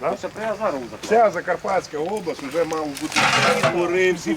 Да? Вся Закарпатська область вже мав бути по римсі.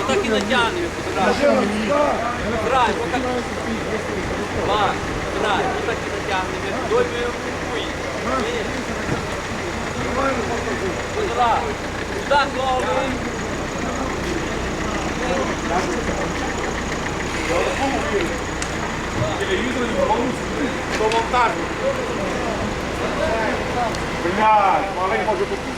Отак і натягнемо. Край, отак. Два, край, отак і натягнемо. Доймемо руки. Квадрат. Так, голови. Блядь, малий може бути.